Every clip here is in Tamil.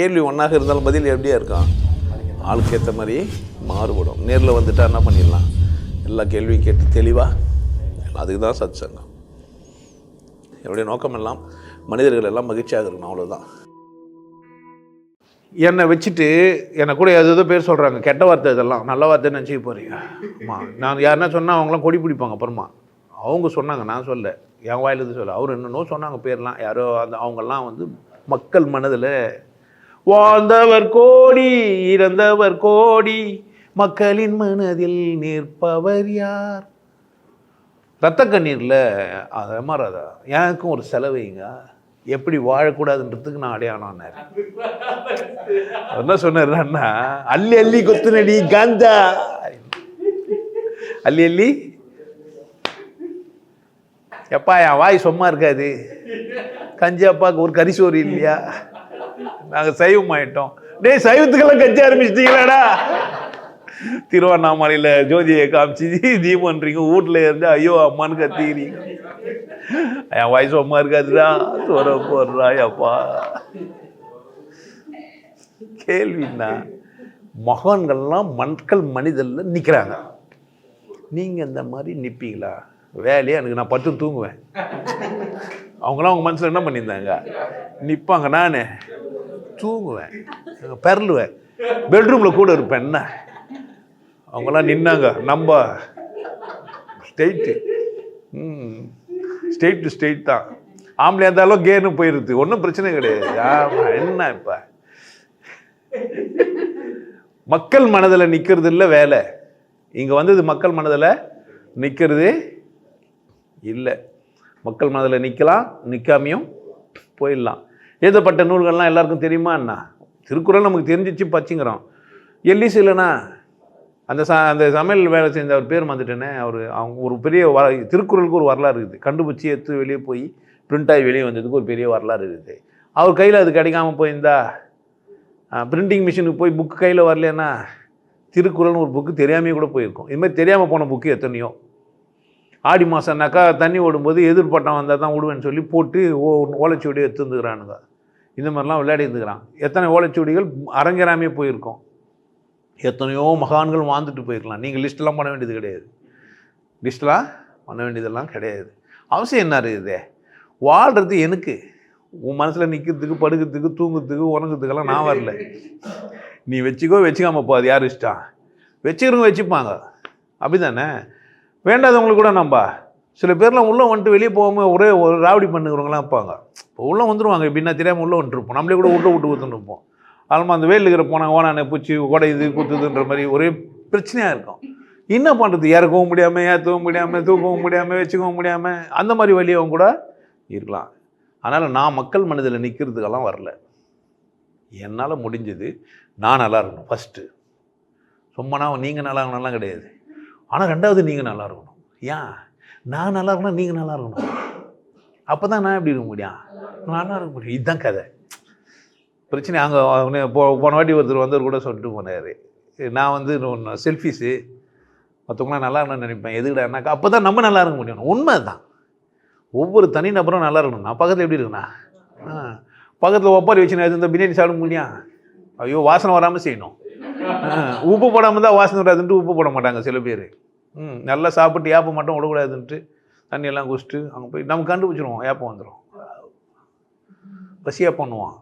கேள்வி ஒன்றாக இருந்தாலும் பதில் எப்படியா இருக்கும்? ஆளுக்கு ஏற்ற மாதிரி மாறுபடும். நேரில் வந்துட்டால் என்ன பண்ணிடலாம்? எல்லா கேள்வியும் கேட்டு தெளிவாக அதுக்கு தான் சத் சங்கம் என்னுடைய நோக்கம் எல்லாம் மனிதர்கள் எல்லாம் மகிழ்ச்சியாக இருக்கணும் அவ்வளோதான் என்னை வச்சுட்டு என்னை கூட எது எதோ பேர் சொல்கிறாங்க கெட்ட வார்த்தை இதெல்லாம். நல்ல வார்த்தை நினச்சி போகிறீங்க ஆமாம் நான் யாருன்னா சொன்னால் அவங்களாம் கொடி பிடிப்பாங்க அப்புறமா. அவங்க சொன்னாங்க நான் சொல்ல என் வாயிலிருந்து சொல்ல அவர் என்னென்னோ சொன்னாங்க பேர்லாம். யாரோ அந்த அவங்கெல்லாம் வந்து மக்கள் மனதில் வாழ்ந்தவர் கோடி இறந்தவர் கோடி மக்களின் மனதில் நிற்பவர் யார்? ரத்த கண்ணீரில் அது மாறாதா எனக்கும் ஒரு செலவைங்க. எப்படி வாழக்கூடாதுன்றதுக்கு நான் அடையாளம்னார் என்ன என்ன அண்ணா? அள்ளி அள்ளி கொத்துனடி காந்தா. அள்ளி அள்ளி. எப்பா என் வாய் சும்மா இருக்காது. கஞ்சி அப்பாவுக்கு ஒரு கரிசோறு இல்லையா? நாங்கள் சைவம் ஆயிட்டோம். டேய் சைவத்துக்கெல்லாம் கட்சி ஆரம்பிச்சிட்டீங்களாடா? திருவண்ணாமலையில் ஜோதியை காமிச்சு தீபன்றீங்க வீட்டில் இருந்து ஐயோ அம்மான்னு கத்திக்கிறீங்க. என் வயசு அம்மா இருக்காதுடா. சோற போடுறா அப்பா கேள்வின்னா மகான்கள்லாம் மக்கள் மனிதரில் நிற்கிறாங்க நீங்கள் இந்த மாதிரி நிற்பீங்களா வேலையே எனக்கு நான் பத்து தூங்குவேன். அவங்களாம் அவங்க மனசில் என்ன பண்ணியிருந்தாங்க? நிற்பாங்க நான். தூங்குவேன். பெரலுவேன். பெட்ரூமில் கூட இருப்பேன். என்ன? அவங்களாம் நின்னாங்க. நம்ம ஸ்டெயிட்டு ம். ஸ்டேட் டு ஸ்டேட் தான். ஆம்பளையாக இருந்தாலும் கேன்னு போயிடுது ஒன்றும் பிரச்சனை கிடையாது. ஆமாம் என்ன இப்போ? மக்கள் மனதில் நிற்கிறது இல்லை வேலை. இங்கே வந்தது மக்கள் மனதில் நிற்கிறது இல்லை. மக்கள் மனதில் நிற்கலாம் நிற்காமையும் போயிடலாம். எழுதப்பட்ட நூல்கள்லாம் எல்லாருக்கும் தெரியுமா என்ன திருக்குறள் நமக்கு தெரிஞ்சிச்சு பச்சிங்கிறோம். எல்லிஸ் இல்லைனா அந்த ச அந்த சமையல் வேலை செஞ்ச அவர் பேர் வந்துட்டேனே அவர் அவங்க ஒரு பெரிய வ திருக்குறளுக்கு ஒரு வரலாறு இருக்குது. கண்டுபிடிச்சி எடுத்து வெளியே போய் பிரிண்ட் ஆகி வெளியே வந்ததுக்கு ஒரு பெரிய வரலாறு இருக்குது. அவர் கையில் அது கிடைக்காம போயிருந்தா பிரிண்டிங் மிஷினுக்கு போய் புக்கு கையில் வரலன்னா திருக்குறள்னு ஒரு புக்கு தெரியாமையே கூட போயிருக்கும். இதுமாதிரி தெரியாமல் போன புக்கு எத்தனையோ. ஆடி மாதம்னாக்கா தண்ணி ஓடும்போது எதிர்பட்டம் வந்தால் தான் விடுவேன்னு சொல்லி போட்டு ஓ ஓலைச்சுவடி எடுத்துருந்துக்கிறானுங்க இந்த மாதிரிலாம் விளையாடி எத்தனை ஓலைச்சுவடிகள் அரங்கேறாமே போயிருக்கோம். எத்தனையோ மகான்கள் வாழ்ந்துட்டு போயிருக்கலாம். நீங்கள் லிஸ்ட்டெல்லாம் பண்ண வேண்டியது கிடையாது. லிஸ்ட்டெலாம் பண்ண வேண்டியதெல்லாம் கிடையாது. அவசியம் என்ன இருக்குது? வாழ்கிறது எனக்கு. உன் மனசில் நிற்கிறதுக்கு படுக்கிறதுக்கு தூங்குறதுக்கு உறங்குறதுக்கெல்லாம் நான் வரல. நீ வச்சுக்கோ வச்சுக்காம போ. அது யார் இஷ்டம் வச்சுக்கிறவங்க வச்சுப்பாங்க. அப்படி தானே வேண்டாதவங்களுக்கு கூட நம்பா. சில பேர்லாம் உள்ளே வந்துட்டு வெளியே போகாமல் ஒரே ஒரு ராவடி பண்ணுறவங்களாம் இருப்பாங்க. இப்போ உள்ளே வந்துடுவாங்க எப்படின்னா தெரியாமல் உள்ளே வந்துட்டுருப்போம் நம்மளே கூட உள்ளே விட்டு ஊற்றுன்னு இருப்போம். அதுமாதிரி அந்த வேலில் இருக்கிற போனால் ஓனான பூச்சி உடையுது குத்துதுன்ற மாதிரி ஒரே பிரச்சனையாக இருக்கும். என்ன பண்ணுறது இறக்கவும் முடியாமல் ஏற்றவும் முடியாமல் தூக்கவும் முடியாமல் வச்சுக்கவும் முடியாமல் அந்த மாதிரி வழியவும் கூட இருக்கலாம். அதனால் நான் மக்கள் மனதில் நிற்கிறதுக்கெல்லாம் வரல. என்னால் முடிஞ்சது நான் நல்லா இருக்கணும் ஃபஸ்ட்டு சும்மா நான் நீங்கள் நல்லா இருக்கணும்லாம் கிடையாது. ஆனால் ரெண்டாவது நீங்கள் நல்லா இருக்கணும். ஏன்? நான் நல்லா இருக்கணும் நீங்கள் நல்லா இருக்கணும். அப்போ தான் நான் எப்படி இருக்க முடியும்? நல்லா இருக்க முடியும். இதுதான் கதை. பிரச்சனை அங்கே போ போன வாட்டி ஒருத்தர் வந்தவர் கூட சொல்லிட்டு போனார். நான் வந்து செல்ஃபிஸு மற்றவங்களாம் நல்லா இருக்கணும்னு நினைப்பேன். எதுக்கிடானாக்கா அப்போ தான் நம்ம நல்லா இருக்க முடியும். உண்மை தான் ஒவ்வொரு தனி நபரும் நல்லா இருக்கணும். நான் பக்கத்தில் எப்படி இருக்குண்ணா பக்கத்தில் ஒப்பாரி வச்சு நான் இந்த பிரியாணி சாப்பிட முடியும்? ஐயோ வாசனை வராமல் செய்யணும். உப்பு போடாமல் தான் வாசனை வராதுன்ட்டு உப்பு போட மாட்டாங்க சில பேர். ம் நல்லா சாப்பிட்டு ஏப்பம் மட்டும் விடக்கூடாதுன்ட்டு தண்ணியெல்லாம் குடிச்சிட்டு அங்கே போய் நம்ம கண்டுபிடிச்சிருவோம் ஏப்பம் வந்துடும் பசியாக பண்ணுவான்.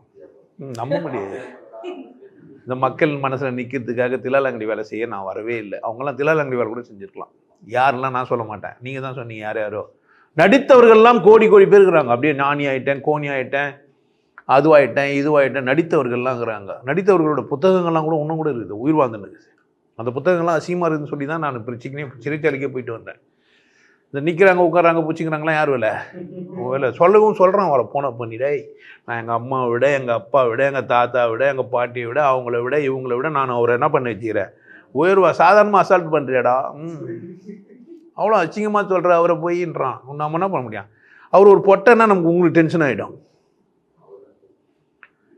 ம், நம்ப முடியாது. இந்த மக்கள் மனசில் நிற்கிறதுக்காக திலாலங்கடி வேலை செய்ய நான் வரவே இல்லை. அவங்களாம் திலாலங்கடி வேலை கூட செஞ்சுருக்கலாம். யாரெல்லாம் நான் சொல்ல மாட்டேன். நீங்கள் தான் சொன்னீங்க யார் யாரோ. நடித்தவர்கள்லாம் கோடி கோடி பேர் இருக்கிறாங்க. அப்படியே ஞானி ஆகிட்டேன் கோணி ஆகிட்டேன் அதுவாயிட்டேன் இதுவாயிட்டேன் நடித்தவர்கள்லாம்ங்கிறாங்க நடித்தவர்களோட புத்தகங்கள்லாம் கூட இன்னும் கூட இருக்குது. உயிர் வாழ்ந்துன்னு அந்த புத்தகங்கள்லாம் அசிங்கமாக இருக்குதுன்னு சொல்லி தான் நான் பிரச்சனையே சிறைச்சாலைக்கே போயிட்டு வந்தேன். இந்த நிற்கிறாங்க உட்காராங்க பூச்சிக்கிறாங்களாம் யார் வேலை. வேலை. சொல்லவும் சொல்கிறான் அவரை போன பண்ணிடே நான் எங்கள் அம்மாவை விட எங்கள் அப்பா விட எங்கள் தாத்தா விட எங்கள் பாட்டியை விட அவங்கள விட இவங்கள விட நான் அவரை என்ன பண்ணி வச்சுக்கிறேன்? உயர்வா சாதாரணமாக அசால்ட் பண்ணுறியாடா ம். அவ்வளோ அசிங்கமாக சொல்கிற அவரை போயின்றான். நம்ம என்ன பண்ண முடியும்? அவர் ஒரு பொட்டைன்னா நமக்கு உங்களுக்கு டென்ஷன் ஆகிடும்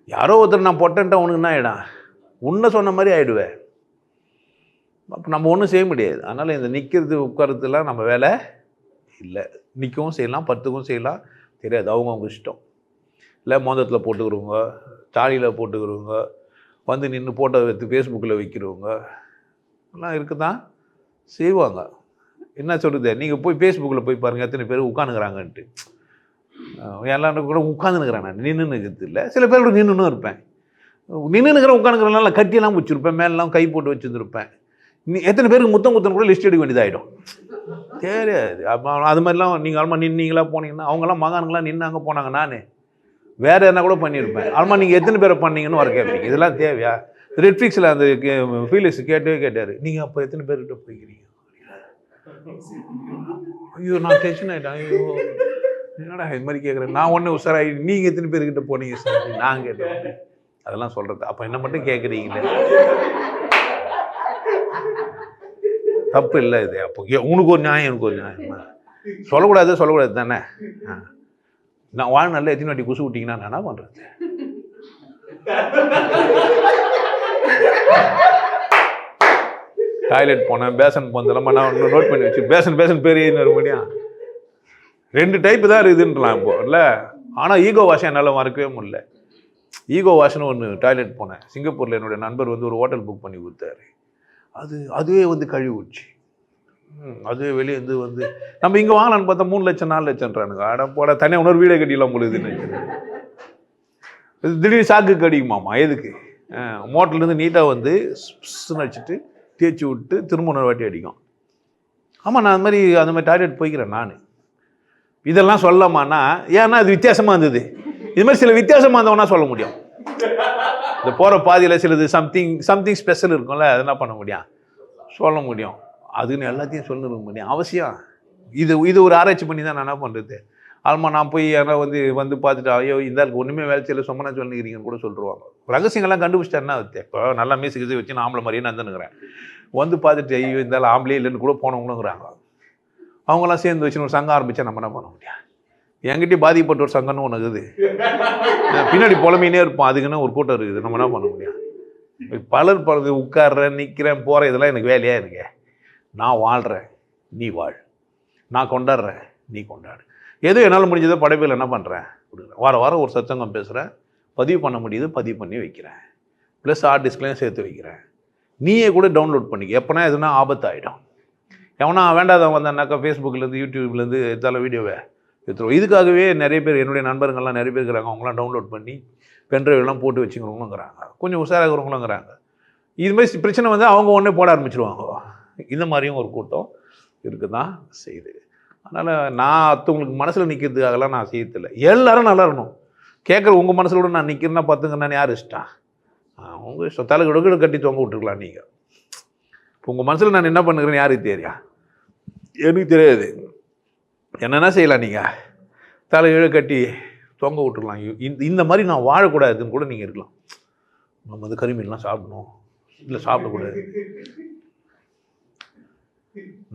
யாரோ ஒருத்தர் நான் பொட்டன்ட்டா உனக்கு என்ன ஆகிடும் உன்னை சொன்ன மாதிரி ஆகிடுவேன் நம்ம ஒன்றும் செய்ய முடியாது. அதனால் இந்த நிற்கிறது உட்காரத்துலாம் நம்ம வேலை இல்லை. நிற்கவும் செய்யலாம் பத்துக்கும் செய்யலாம். தெரியாது. அவங்க அவங்க இஷ்டம். இல்லை மோந்தத்தில் போட்டுக்கிறவங்க தாலியில் போட்டுக்கிறவங்க வந்து நின்று ஃபோட்டோ எடுத்து ஃபேஸ்புக்கில் வைக்கிறவங்க எல்லாம் இருக்கு தான் செய்வாங்க. என்ன சொல்கிறது நீங்கள் போய் ஃபேஸ்புக்கில் போய் பாருங்கள் எத்தனை பேர் உட்காந்துக்கிறாங்கன்ட்டு எல்லாரும் கூட உட்காந்துனுக்கிறேன் நான் நின்றுன்னு இல்லை. சில பேர் கூட நின்றுன்னு இருப்பேன். நின்று நிற்கிற உட்காந்துக்கிறனால கட்டியெல்லாம் வச்சுருப்பேன் மேலெலாம் கை போட்டு வச்சுருந்துருப்பேன். நீ எத்தனை பேருக்கு முத்தம் குத்தம் கூட லிஸ்ட் எடுக்க வேண்டியதாகிடும் தெரியாது. அப்போ அது மாதிரிலாம் நீங்கள் ஆல்மா நின்னீங்களா போனீங்கன்னா அவங்கெல்லாம் மகானுங்களாம் நின்று அங்கே போனாங்க நான். வேறு என்ன கூட பண்ணியிருப்பேன் ஆல்மா நீங்கள் எத்தனை பேரை பண்ணீங்கன்னு வர கேட்பீங்க இதெல்லாம் தேவையா? நெட்ஃப்ளிக்ஸில் அந்த ஃபீலிஸ் கேட்டே கேட்டார். நீங்கள் அப்போ எத்தனை பேர்கிட்ட போய்க்கிறீங்க? ஐயோ நான் டென்ஷன் ஆகிட்டேன் ஐயோ என்னடா இது மாதிரி கேட்குறேன் நான் ஒன்று உஷாராகி நீங்கள் எத்தனை பேர்கிட்ட போனீங்க சார்? நான் கேட்டேன். அதெல்லாம் சொல்கிறது அப்போ என்ன மட்டும் கேட்குறீங்களே தப்பு இல்லை இது. அப்போ உனக்கு ஒரு நியாயம் எனக்கு ஒரு நியாயம். சொல்லக்கூடாது சொல்லக்கூடாது தானே? ஆ. நான் நல்லா எத்தனை வாட்டி குசு விட்டிங்கன்னா நான் என்ன பண்ணுறது டாய்லெட் போனேன் பேசன் போனதெல்லாம் நான் நோட் பண்ணி வச்சு பேசன் பேசன் பேர் மறுபடியும் ரெண்டு டைப்பு தான் இருக்குதுன்றலாம் இப்போ இல்லை? ஆனால் ஈகோ வாஷம் என்னால் மறக்கவே முடியல. ஈகோ வாஷ்னு ஒன்று டாய்லெட் போனேன். சிங்கப்பூரில் என்னுடைய நண்பர் வந்து ஒரு ஹோட்டல் புக் பண்ணி கொடுத்தாரு. அது அதுவே வந்து கழிவுச்சு அதுவே வெளியே வந்து வந்து நம்ம இங்கே வாங்கலான்னு பார்த்தா மூணு லட்சம் நாலு லட்சம்ன்றானுங்க. அட போட தனியாக உணர்வு வீடே கட்டிடலாம் பொழுதுன்னு இது திடீர்னு சாக்கு கடிக்குமாமா எதுக்கு? மோட்டர்லேருந்து நீட்டாக வந்து வச்சுட்டு தேய்ச்சி விட்டு திரும்ப இன்னொரு வாட்டி அடிக்கும். ஆமாம் நான் அந்த மாதிரி அந்த மாதிரி டாய்லெட் போய்க்கிறேன் நான். இதெல்லாம் சொல்லலாமான்னா ஏன்னா அது வித்தியாசமாக இருந்தது. இது மாதிரி சில வித்தியாசமாக இருந்தவனா சொல்ல முடியும். இந்த போகிற பாதியில் சிலது சம்திங் சம்திங் ஸ்பெஷல் இருக்கும்ல அதை என்ன பண்ண முடியும்? சொல்ல முடியும். அதுன்னு எல்லாத்தையும் சொல்லிருக்க முடியும். அவசியம். இது இது ஒரு ஆராய்ச்சி பண்ணி தான் நான் என்ன பண்ணுறது ஆல்மா நான் போய் யாரோ வந்து வந்து பார்த்துட்டு ஐயோ இந்த ஆளுக்கு ஒன்றுமே வேலை செய்யல சொன்னா சொல்லிக்கிறீங்கன்னு கூட சொல்லிடுவாங்க ரகசியங்கள்லாம் கண்டுபிடிச்சிட்டா என்ன ஆகுது இப்போ நல்லா மீசு கீசு வச்சு நான் ஆம்பளை மாதிரியே நந்துனுங்கிறேன் வந்து பார்த்துட்டு ஐயோ இந்த ஆம்பளே இல்லைன்னு கூட போனவங்களுங்கிறாங்க அவங்களாம் சேர்ந்து வச்சு ஒரு சங்கம் ஆரம்பித்தா நம்ம என்ன பண்ண முடியும்? என்கிட்டயே பாதிக்கப்பட்ட ஒரு சங்கம்னு ஒன்று இருக்குது. பின்னாடி புலமையினே இருப்போம். அதுக்குன்னு ஒரு கூட்டம் இருக்குது. நம்ம என்ன பண்ண முடியும்? பலர் பலது உட்கார்றேன் நிற்கிறேன் போகிறேன் இதெல்லாம் எனக்கு வேலையாக இருக்கு? நான் வாழ்கிறேன் நீ வாழ். நான் கொண்டாடுறேன். நீ கொண்டாடு. ஏதோ என்னால் முடிஞ்சதோ படைப்பில் என்ன பண்ணுறேன் வார வாரம் ஒரு சச்சங்கம் பேசுகிறேன் பதிவு பண்ண முடியுது பதிவு பண்ணி வைக்கிறேன். ப்ளஸ் ஹார்ட் டிஸ்க்லையும் சேர்த்து வைக்கிறேன். நீயே கூட டவுன்லோட் பண்ணிக்க. எப்போனா எதுனா ஆபத்தாயிடும். எவனா வேண்டாதவன் வந்தானாக்கா ஃபேஸ்புக்லேருந்து யூடியூப்லேருந்து எடுத்தாலும் வீடியோவை எடுத்துருவோம். இதுக்காகவே நிறைய பேர் என்னுடைய நண்பர்கள்லாம் நிறைய பேர் இருக்கிறாங்க. அவங்களாம் டவுன்லோட் பண்ணி பென்ட்ரைவ்லாம் போட்டு வச்சுக்கிறவங்களுங்கிறாங்க. கொஞ்சம் உஷாராகிறவங்களுங்கிறாங்க இது மாதிரி பிரச்சனை வந்து அவங்க ஒன்றே போட ஆரம்பிச்சிருவாங்க. இந்த மாதிரியும் ஒரு கூட்டம் இருக்கு தான் செய்யுது அதனால் நான் அடுத்தவங்களுக்கு மனசில் நிற்கிறதுக்காகலாம் நான் செய்யறதில்ல. எல்லாரும் நல்லா இருக்கணும். கேட்குற உங்கள் மனசில் கூட நான் நிற்கிறேன்னா பார்த்துங்க நான் யார் இஷ்டம்? உங்கள் இஷ்டம். தலை கிடக்கிட கட்டி தொங்க விட்டுருக்கலாம் நீங்கள் இப்போ உங்கள் மனசில் நான் என்ன பண்ணுறேன்னு யாருக்கு தெரியா எனக்கு தெரியாது. என்னென்ன செய்யலாம் நீங்கள் தலையிழ கட்டி தொங்க விட்டுருலாம் இந்த இந்த மாதிரி நான் வாழக்கூடாதுன்னு கூட நீங்கள் இருக்கலாம். நம்ம வந்து கருமீன்லாம் சாப்பிடணும். இல்லை சாப்பிடக்கூடாது.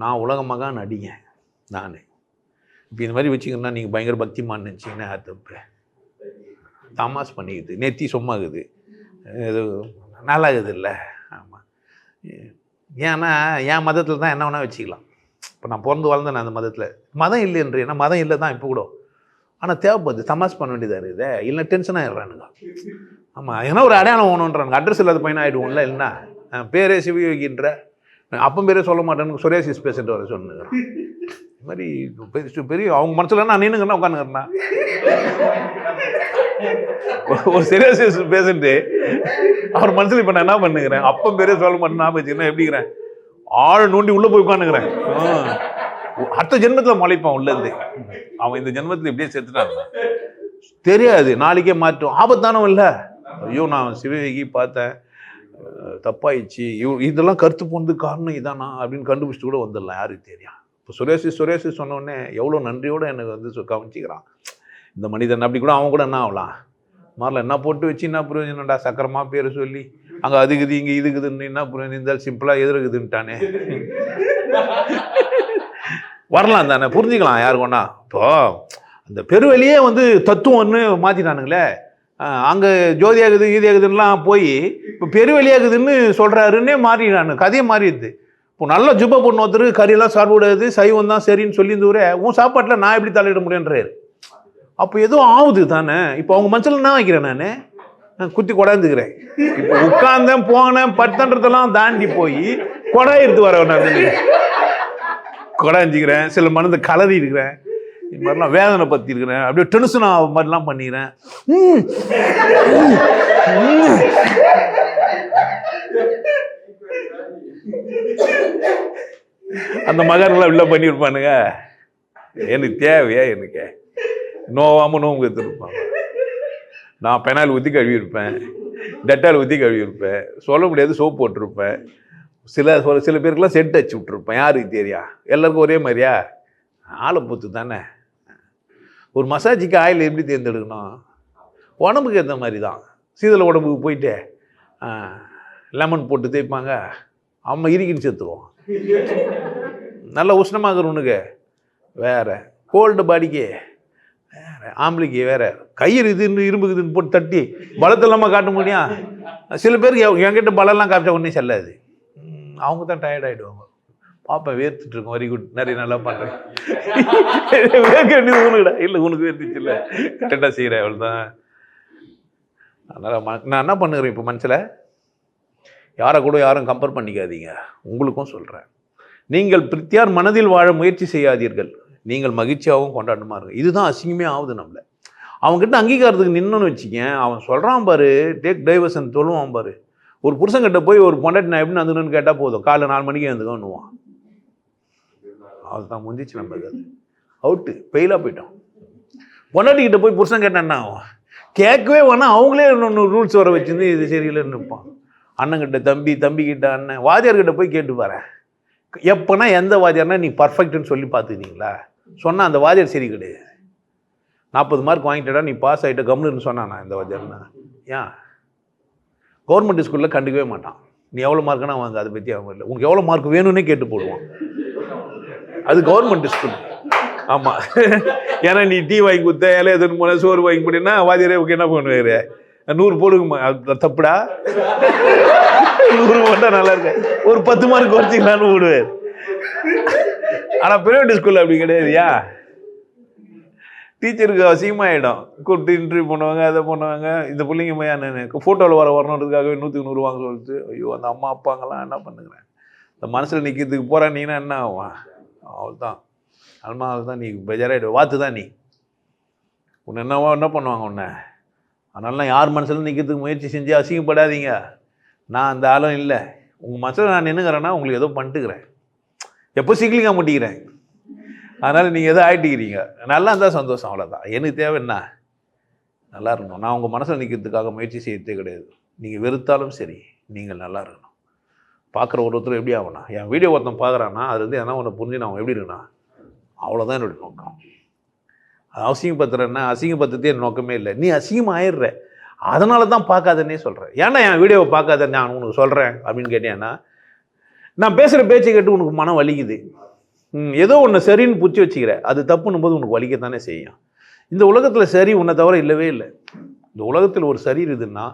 நான் உலக மகான் அடிங்க நான். இப்போ இந்த மாதிரி வச்சிங்கன்னா நீங்கள் பயங்கர பக்திமான்னு நினச்சிங்கன்னா அது தப்பு? தமாஸ் பண்ணிக்குது. நெத்தி சும்மாக்குது. இது நல்லாகுது இல்லை. ஆமாம் ஏன்னா என் மதத்தில் தான் என்ன வேணால் வச்சுக்கலாம். இப்போ நான் பிறந்து வளர்ந்தேன் அந்த மதத்தில். மதம் இல்லைன்ற ஏன்னா மதம் இல்லை தான் இப்போ கூட. ஆனால் தேவைப்படுது. தமாஸ் பண்ண வேண்டியதாக இருக்குது இல்லை டென்ஷன் ஆகிடுறானுங்க ஆமாம் ஏன்னா ஒரு அடையாளம் வேணுன்றானுங்க அட்ரஸ் இல்லாத பையன் ஆகிடுவோம்ல இல்லைன்னா? பேரே சிவயோகின்ற. அப்பம் பேரே சொல்ல மாட்டேன்னு சுரேசிஸ் பேசிட்டு வர சொன்னுங்கிறான் இது மாதிரி பெரிய- பெரிய அவங்க மனசில் நான் நின்னுங்கன்னா உட்காந்துக்கிறேன்னா ஒரு சிரேசிஸ் பேசிட்டு அவர் மனசில் இப்போ நான் என்ன பண்ணுகிறேன்? அப்பம் பேரே சொல்ல மாட்டேன் நான் வச்சுக்கிறேன் எப்படிங்கிறேன் ஆள் நோண்டி உள்ள போய் உட்காந்துக்கிறேன் அடுத்த ஜென்மத்துல முளைப்பான் உள்ள இருந்து. அவன் இந்த ஜென்மத்துல இப்படியே செத்துட்டான். தெரியாது. நாளைக்கே மாற்றும். ஆபத்தானவன் இல்ல. ஐயோ நான் சிவகி பார்த்தேன். தப்பாயிடுச்சு. இவ் இதெல்லாம் கருத்து போனது காரணம் இதானா அப்படின்னு கண்டுபிடிச்சிட்டு கூட வந்துடலாம். யாருக்கு தெரியும் இப்போ சுரேஷ் சுரேஷ் சொன்ன உடனே எவ்வளோ நன்றியோடு எனக்கு வந்து கவனிச்சிக்கிறான். இந்த மனிதன் அப்படி கூட அவன் கூட என்ன ஆகலாம்? மாரில் என்ன போட்டு வச்சு என்ன பிரயோஜனம்டா? சக்கரமா பேர் சொல்லி. அங்கே அதுக்குது இங்கே இதுக்குதுன்னு என்ன பிரயோஜனம் நீந்தால் சிம்பிளாக எதிர்க்குதுன்ட்டானே வரலாம் தானே புரிஞ்சுக்கலாம் யாரு கொண்டா இப்போ அந்த பெருவெளியே வந்து தத்துவம்னு மாற்றிட்டானுங்களே அங்கே ஜோதியாகுது கீதியாகுதுன்னெலாம் போய் இப்போ பெருவெளியாகுதுன்னு சொல்கிறாருன்னே மாறிடானு கதையே மாறிடுது. இப்போ நல்ல ஜுப்ப பொண்ணு ஒருத்தர் கறியெல்லாம் சாப்பிடாது சைவம் தான் சரின்னு சொல்லி தூர உன் சாப்பாட்டில் நான் எப்படி தலையிட முடியுன்றாரு அப்போ எதுவும் ஆகுது தானே. இப்போ அவங்க மனசில் நான் வைக்கிறேன் நான். குத்தி கொடாந்துக்கிறேன். இப்போ உட்கார்ந்தேன் போனேன் பத்தன்றதெல்லாம் தாண்டி போய் கொடா எடுத்து வர நான் கொடாஞ்சிக்கிறேன் சில மனதை கலரி இருக்கிறேன். இது மாதிரிலாம் வேதனை பற்றி இருக்கிறேன் அப்படியே டென்ஷன் ஆக மாதிரிலாம் பண்ணிக்கிறேன். அந்த மகன்லாம் இப்படிலாம் பண்ணியிருப்பானுங்க. எனக்கு தேவையா எனக்கு? நோவாமல் நோம்பு எடுத்துருப்பாங்க. நான் பெனால் ஊற்றி கழுவியிருப்பேன் டெட்டால் ஊற்றி கழுவியிருப்பேன் சொல்ல முடியாது சோப் போட்டிருப்பேன். சில சில சில பேருக்குலாம் செட் அடிச்சு விட்ருப்பேன் யாருக்கு தெரியா? எல்லாருக்கும் ஒரே மாதிரியா? ஆளை பொத்து தானே. ஒரு மசாஜுக்கு ஆயில் எப்படி தேர்ந்தெடுக்கணும்? உடம்புக்கு ஏற்ற மாதிரி தான். சீதள உடம்புக்கு போயிட்டு லெமன் போட்டு தேய்ப்பாங்க. அம்மா இறுக்கின்னு செத்துருவோம் நல்ல உஷ்ணமாகிறவனுக்கு வேற. கோல்டு பாடிக்கு. ஆம்பளைக்கு வேற கயிறு இதுன்னு இரும்புக்குதுன்னு போட்டு தட்டி பலத்தை இல்லாமல் காட்ட முடியும்? சில பேருக்கு என்கிட்ட பலம்லாம் காமிச்சா ஒன்றும் செல்லாது. அவங்க தான் டயர்ட் ஆகிடுவாங்க பாப்பா வேர்த்துட்டு இருக்கோம் வெரி குட் நிறைய நல்லா பண்ணுறேன் வேர்க்க வேண்டியது உனக்குடா. இல்லை உனக்கு வேர்த்துச்சு இல்லை. கரெக்டாக செய்கிறேன் அவள் தான் அதனால் ம நான் என்ன பண்ணுறேன் இப்போ மனசில்? யாரை கூட யாரும் கம்பேர் பண்ணிக்காதீங்க. உங்களுக்கும் சொல்கிறேன் நீங்கள் பிரித்தியார் மனதில் வாழ முயற்சி செய்யாதீர்கள். நீங்கள் மகிழ்ச்சியாகவும் கொண்டாட்டமா இருங்க. இதுதான் அசிங்கமே ஆகுது நம்மள. அவங்ககிட்ட அங்கீகாரத்துக்கு நின்னுன்னு வச்சுக்கேன். அவன் சொல்கிறான் பாரு டேக் டைவர்ஷன் சொல்லுவான் பாரு. ஒரு புருஷங்கிட்ட போய் ஒரு பொண்டாட்டி நான் எப்படி வந்துன்னு கேட்டால் போதும். காலைல நாலு மணிக்கு எழுந்துக்கணுவான் அதுதான் முந்திச்சு நம்ம அது அவுட்டு ஃபெயிலாக போயிட்டோம். பொண்டாட்டிக்கிட்ட போய் புருஷன் கேட்டான் என்ன ஆகும்? கேட்கவே வேணாம். அவங்களே இன்னொன்று ரூல்ஸ் வர வச்சுருந்து இது சரியில்லைன்னு இருப்பான் அண்ணங்கிட்ட தம்பி தம்பிக்கிட்ட அண்ணன் வாதியார்கிட்ட போய் கேட்டு பாரு. எப்போனா எந்த வாதியார்னா நீ பர்ஃபெக்ட்னு சொல்லி பார்த்துக்கிட்டீங்களா சொன்னால் அந்த வாத்தியார் சரி கிடையாது நாற்பது மார்க் வாங்கிட்டடா நீ பாஸ் ஆகிட்ட கம்னுன்னு சொன்னானா இந்த வாத்தியார்னா. ஏன்? கவர்மெண்ட் ஸ்கூலில் கண்டுக்கவே மாட்டான். நீ எவ்வளோ மார்க்குனா வாங்க அதை பற்றி அவங்க இல்லை. உனக்கு எவ்வளோ மார்க் வேணும்னே கேட்டு போடுவான். அது கவர்மெண்ட் ஸ்கூல் ஆமாம் ஏன்னா நீ டீ வாங்கி கொடுத்த இலை எதுன்னு போன சோறு வாங்கி போட்டீங்கன்னா வாத்தியாரே ஓகே என்ன பண்ணுவாரு? நூறு போடுங்கம்மா தப்புடா? நூறு போட்டால் நல்லா இருக்கு ஒரு பத்து மார்க் குறைச்சிக்கலான்னு விடுவார் ஆனால் பிரைவேட் ஸ்கூலில் அப்படி கிடையாதுயா? டீச்சருக்கு அசிங்கமாயிடும் கூப்பிட்டு இன்டர்வியூ பண்ணுவாங்க அதை பண்ணுவாங்க. இந்த பிள்ளைங்க மையான ஃபோட்டோவில் வர வரணுன்றதுக்காகவே நூற்றுக்கு நூறுவாங்க சொல்லிட்டு ஐயோ அந்த அம்மா அப்பாங்கெல்லாம் என்ன பண்ணுங்கிறேன் இந்த மனசில் நிற்கிறதுக்கு போகிறா நீனா என்ன ஆகும் அவள் தான் அல்மா தான் நீ பெஜாராயிடு வாத்து தான் நீ. உன்னை என்னவோ என்ன பண்ணுவாங்க உன்னை? அதனால யார் மனசில் நிற்கிறதுக்கு முயற்சி செஞ்சு அசிங்கப்படாதீங்க. நான் அந்த ஆளும் இல்லை. உங்கள் மனசில் நான் நின்றுக்கிறேன்னா உங்களுக்கு ஏதோ பண்ணிட்டுக்கிறேன். எப்போ சிக்கிலிங்க முட்டிக்கிறேன்? அதனால் நீங்கள் எதோ ஆயிட்டுக்கிறீங்க. நல்லா இருந்தால் சந்தோஷம் அவ்வளோதான் எனக்கு தேவை என்ன? நல்லா இருக்கணும். நான் உங்கள் மனசில் நிற்கிறதுக்காக முயற்சி செய்யறதே கிடையாது. நீங்கள் வெறுத்தாலும் சரி நீங்கள் நல்லா இருக்கணும். பார்க்குற ஒரு ஒருத்தர் எப்படி ஆகணும் என் வீடியோ ஒருத்தன் பார்க்குறான்னா அது வந்து எதனா ஒன்று புரிஞ்சு நான் எப்படி இருக்கணும் அவ்வளோதான் என்னுடைய நோக்கம். அது அசிங்கப்படுத்துறேன்னா அசிங்கப்படுத்துறதே என் நோக்கமே இல்லை. நீ அசிங்கம் ஆயிடுற அதனால தான் பார்க்காதன்னே சொல்கிறேன் ஏன்னா என் வீடியோவை பார்க்காத? நான் உனக்கு சொல்கிறேன் அப்படின்னு கேட்டேன்னா நான் பேசுகிற பேச்சை கேட்டு உனக்கு மனம் வலிக்குது. ஏதோ ஒன்று சரின்னு பிடிச்சி வச்சுக்கிற. அது தப்புன்னும் போது உனக்கு வலிக்கத்தானே செய்யும். இந்த உலகத்தில் சரி உன்னை தவிர இல்லவே இல்லை. இந்த உலகத்தில் ஒரு சரி இருக்குதுன்னா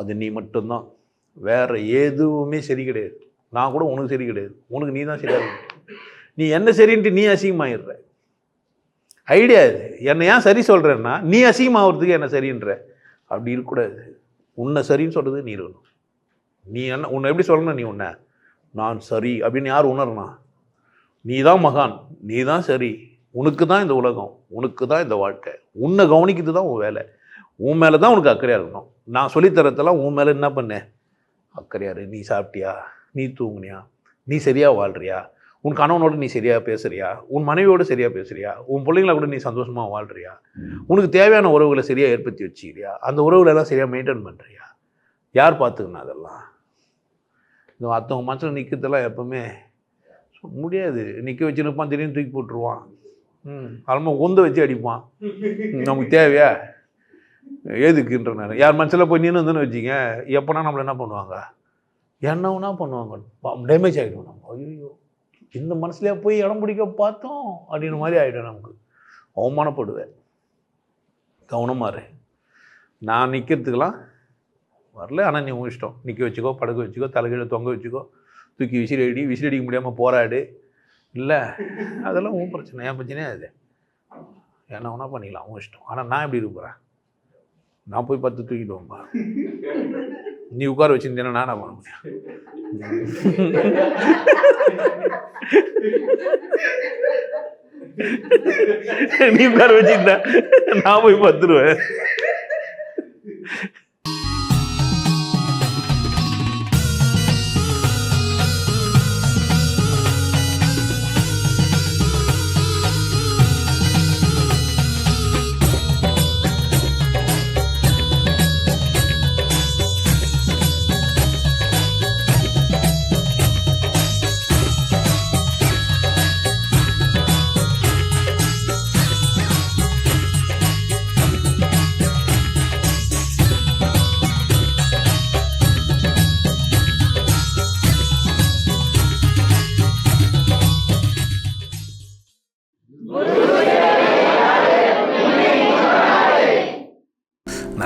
அது நீ மட்டும்தான். வேறு எதுவுமே சரி கிடையாது. நான் கூட உனக்கு சரி கிடையாது. உனக்கு நீ தான் சரியாக நீ என்ன சரின்ட்டு நீ அசிங்கமாகிடுற ஐடியா இது. என்னை ஏன் சரி சொல்கிறேன்னா நீ அசிங்கமாகிறதுக்கு என்ன சரின்ற. அப்படி இருக்கக்கூடாது. உன்னை சரின்னு சொல்கிறது நீ இருக்கணும். நீ என்ன உன்னை எப்படி சொல்லணும் நீ உன்னை? நான் சரி அப்படின்னு யார் உணர்னா நீ தான் மகான் நீ தான் சரி. உனக்கு தான் இந்த உலகம் உனக்கு தான் இந்த வாழ்க்கை. உன்னை கவனிக்கிறது தான் உன் வேலை. உன் மேலே தான் உனக்கு அக்கறையாக இருக்கணும். நான் சொல்லித்தரத்தெல்லாம் உன் மேலே என்ன பண்ண? அக்கறையாரு நீ சாப்பிட்டியா? நீ தூங்குனியா? நீ சரியாக வாழ்றியா? உன் கணவனோட நீ சரியாக பேசுறியா? உன் மனைவியோட சரியாக பேசுறியா? உன் பிள்ளைங்கள கூட நீ சந்தோஷமாக வாழ்றியா? உனக்கு தேவையான உறவுகளை சரியாக ஏற்படுத்தி வச்சுக்கிறியா? அந்த உறவுகளை எல்லாம் சரியாக மெயின்டைன் பண்ணுறியா யார் பார்த்துக்கணும் அதெல்லாம்? இந்த மற்றவங்க மனசில் நிற்கிறதெல்லாம் எப்பவுமே. முடியாது. நிற்க வச்சு நிற்பான் திடீர்னு தூக்கி போட்டுருவான். ம். அலமா உந்த வச்சு அடிப்பான். நமக்கு தேவையா? எதுக்குன்ற நேரம். யார் மனசில் போய் நின்று வந்துன்னு வச்சிங்க எப்போனா நம்மளை என்ன பண்ணுவாங்க? என்னவுனா பண்ணுவாங்க. டேமேஜ் ஆகிடும் நம்ம. ஐயோ இந்த மனசுலயே போய் இடம் பிடிக்க பார்த்தோம் அப்படின்ற மாதிரி ஆகிடும் நமக்கு. அவமானப்படுவேன். கவனமாக நான் நிற்கிறதுக்கெல்லாம் வரல. ஆனால் நீ உன் இஷ்டம். நிற்க வச்சுக்கோ படுக்க வச்சுக்கோ தலைகீழ தொங்க வச்சுக்கோ. தூக்கி விசிறி அடி விசிறி அடிக்க முடியாமல் போராடு. இல்லை அதெல்லாம் உன் பிரச்சனை. என் பிரச்சனையே அது. என்ன ஒன்றா பண்ணிக்கலாம். உன் இஷ்டம். ஆனால் நான் எப்படி இருக்கிறேன் நான் போய் பத்து தூக்கிடுவோம்ப்பா நீ உட்கார வச்சுருந்தேன்னா நான் பண்ண முடியும். நீ உட்கார வச்சிருந்தா நான் போய் பத்துருவேன்.